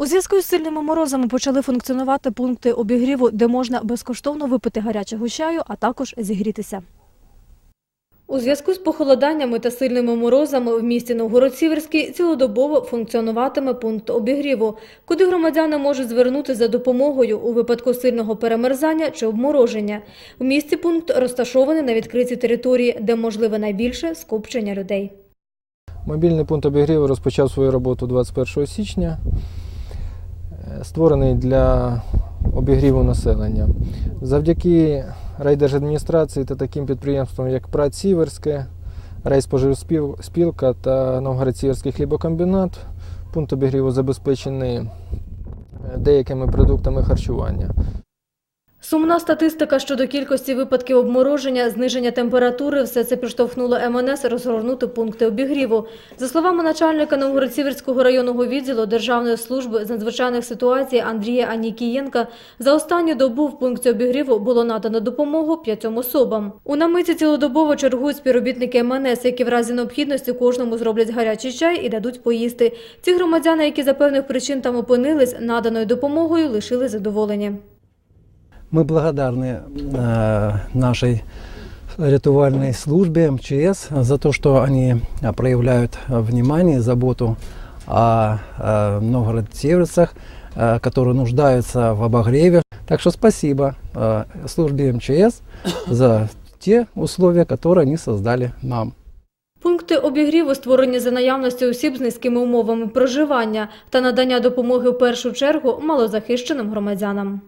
У зв'язку з сильними морозами почали функціонувати пункти обігріву, де можна безкоштовно випити гарячого чаю, а також зігрітися. У зв'язку з похолоданнями та сильними морозами в місті Новгород-Сіверський цілодобово функціонуватиме пункт обігріву, куди громадяни можуть звернути за допомогою у випадку сильного перемерзання чи обмороження. В місті пункт розташований на відкритій території, де можливе найбільше скупчення людей. Мобільний пункт обігріву розпочав свою роботу 21 січня, створений для обігріву населення. Завдяки райдержадміністрації та таким підприємствам, як ПРАТ Сіверське, Райспоживспілка та Новгород-Сіверський хлібокомбінат, пункт обігріву забезпечений е, деякими продуктами харчування. Сумна статистика щодо кількості випадків обмороження, зниження температури – все це підштовхнуло МНС розгорнути пункти обігріву. За словами начальника Новгород-Сіверського районного відділу Державної служби з надзвичайних ситуацій Андрія Анікієнка, за останню добу в пункті обігріву було надано допомогу п'ятьом особам. У намиті цілодобово чергують співробітники МНС, які в разі необхідності кожному зроблять гарячий чай і дадуть поїсти. Ці громадяни, які за певних причин там опинились, наданою допомогою лишили задоволення. Мы благодарны э, нашей рятувальной службе МЧС за то, что они э, проявляют э, внимание и заботу о э, новгород-северцах, э, которые нуждаются в обогреве. Так что спасибо э, службе МЧС за те условия, которые они создали нам. Пункти обігріву створені за наявності осіб з низькими умовами проживання та надання допомоги в першу чергу малозахищеним громадянам.